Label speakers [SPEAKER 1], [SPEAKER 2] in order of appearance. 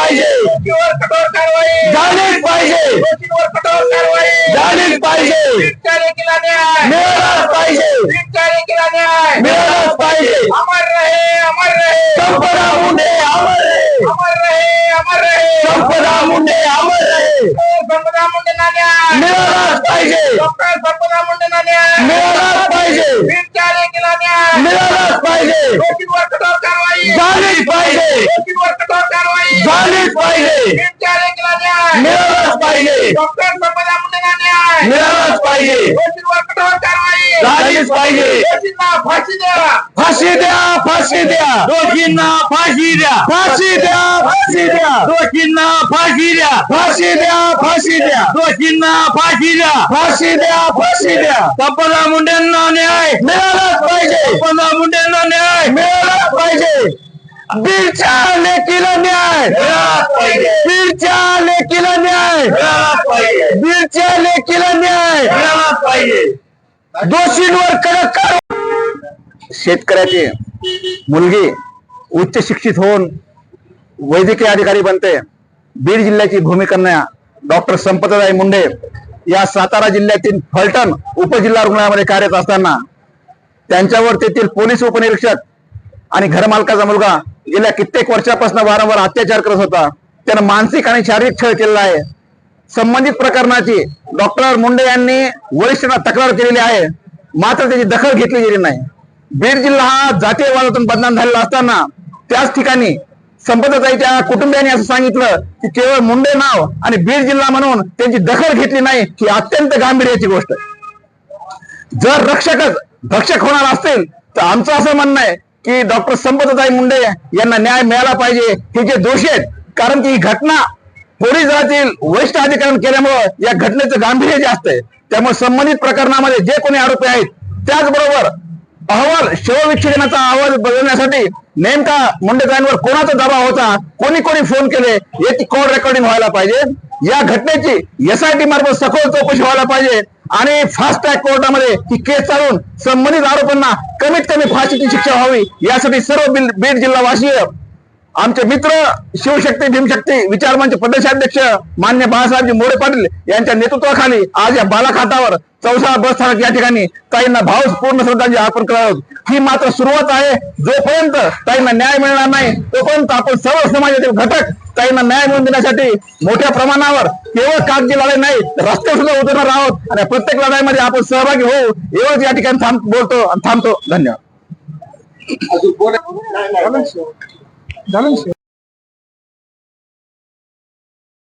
[SPEAKER 1] पाहिजे.
[SPEAKER 2] कठोर कारवाई.
[SPEAKER 1] झालीच पाहिजे.
[SPEAKER 2] दोषीवर कठोर कारवाई.
[SPEAKER 1] झालीच पाहिजे.
[SPEAKER 2] न्याय.
[SPEAKER 1] मिळालाच पाहिजे.
[SPEAKER 2] न्याय.
[SPEAKER 1] मिळालाच पाहिजे.
[SPEAKER 2] अमर रहे अमर रहे.
[SPEAKER 1] संपदा मुंडे अमर रहे.
[SPEAKER 2] अमर रहे अमर रहे.
[SPEAKER 1] संपदा मुंडे अमर रहे.
[SPEAKER 2] संपदा मुंडेंना न्याय.
[SPEAKER 1] मिळालाच पाहिजे.
[SPEAKER 2] संपदा मुंडेंना न्याय.
[SPEAKER 1] मिळालाच पाहिजे.
[SPEAKER 2] न्याय.
[SPEAKER 1] मिळालाच पाहिजे. मिळालाच पाहिजे.
[SPEAKER 2] डॉक्टर संपदा मुंडेंना न्याय.
[SPEAKER 1] मिळालाच पाहिजे.
[SPEAKER 2] दोषीवर कठोर कारवाई.
[SPEAKER 1] झालीच पाहिजे.
[SPEAKER 2] दोषींना फाशी द्या.
[SPEAKER 1] फाशी द्या फाशी द्या.
[SPEAKER 3] दोषींना फाशी द्या.
[SPEAKER 1] फाशी द्या फाशी द्या.
[SPEAKER 3] दोषींना फाशी द्या.
[SPEAKER 1] फाशी द्या फाशी द्या.
[SPEAKER 3] दोषींना फाशी द्या.
[SPEAKER 1] फाशी द्या फाशी द्या.
[SPEAKER 3] संपदा मुंडेंना न्याय.
[SPEAKER 1] मिळालाच पाहिजे.
[SPEAKER 3] संपदा मुंडेंना न्याय.
[SPEAKER 1] मिळालाच पाहिजे. बीडच्या लेकीला न्याय बीडच्या लेकीला न्याय
[SPEAKER 3] मिळालाच
[SPEAKER 1] बीडच्या लेकीला न्याय
[SPEAKER 3] मिळालाच
[SPEAKER 1] दोषींवर कडक शेतकऱ्याची मुलगी उच्च शिक्षित होऊन वैद्यकीय अधिकारी बनते. बीड जिल्ह्याची भूमी कन्या डॉक्टर संपतदाई मुंडे या सातारा जिल्ह्यातील फलटण उपजिल्हा रुग्णालयामध्ये कार्यरत असताना त्यांच्यावर तेथील पोलीस उपनिरीक्षक आणि घरमालकाचा मुलगा गेल्या कित्येक वर्षापासून वारंवार अत्याचार करत होता. त्यानं मानसिक आणि शारीरिक छळ केलेला आहे. संबंधित प्रकरणाची डॉक्टर मुंडे यांनी वरिष्ठांना तक्रार केलेली आहे. मात्र त्याची दखल घेतली गेली नाही. बीड जिल्हा हा जातीयवादातून बदनाम झालेला असताना त्याच ठिकाणी संपतताईच्या कुटुंबियांनी असं सांगितलं की केवळ मुंडे नाव आणि बीड जिल्हा म्हणून त्यांची दखल घेतली नाही ही अत्यंत गांभीर्याची गोष्ट जर रक्षकच भक्षक होणार असतील तर आमचं असं म्हणणं आहे की डॉक्टर संपतताई मुंडे यांना न्याय मिळाला पाहिजे. हे जे दोषी आहेत कारण की ही घटना पोलीस दलातील वरिष्ठ अधिकाऱ्यांनी केल्यामुळं या घटनेचं गांभीर्य जास्त आहे त्यामुळे संबंधित प्रकरणामध्ये जे कोणी आरोपी आहेत त्याचबरोबर अहवाल शवविच्छेदनाचा अहवाल बदलण्यासाठी नेमका मुंडेकरांवर कोणाचा दबाव होता कोणी कोणी फोन केले याची कॉल रेकॉर्डिंग व्हायला पाहिजे. या घटनेची एसआयटी मार्फत सखोल चौकशी व्हायला पाहिजे. आणि फास्ट ट्रॅक कोर्टामध्ये ही केस चालून संबंधित आरोपांना कमीत कमी फाशीची शिक्षा व्हावी यासाठी सर्व बीड जिल्हावासीय आमचे मित्र शिवशक्ती भीमशक्ती विचार मंच प्रदेशाध्यक्ष मान्य बाळासाहेबजी मोरे पाटील यांच्या नेतृत्वाखाली आज या बालाघाटावर चौसाळा बस स्थानक या ठिकाणी ताईंना भावपूर्ण श्रद्धांजली अर्पण करणार आहोत. ही मात्र सुरुवात आहे. जोपर्यंत ताईंना न्याय मिळणार नाही तोपर्यंत आपण सर्व समाजातील घटक ताईंना न्याय मिळवून देण्यासाठी मोठ्या प्रमाणावर केवळ कागदी लढाई नाही रस्ते सुद्धा उतरणार आहोत. आणि प्रत्येक लढाईमध्ये आपण सहभागी होऊ एवढंच या ठिकाणी थांब बोलतो आणि थांबतो. धन्यवाद. জানেন সে?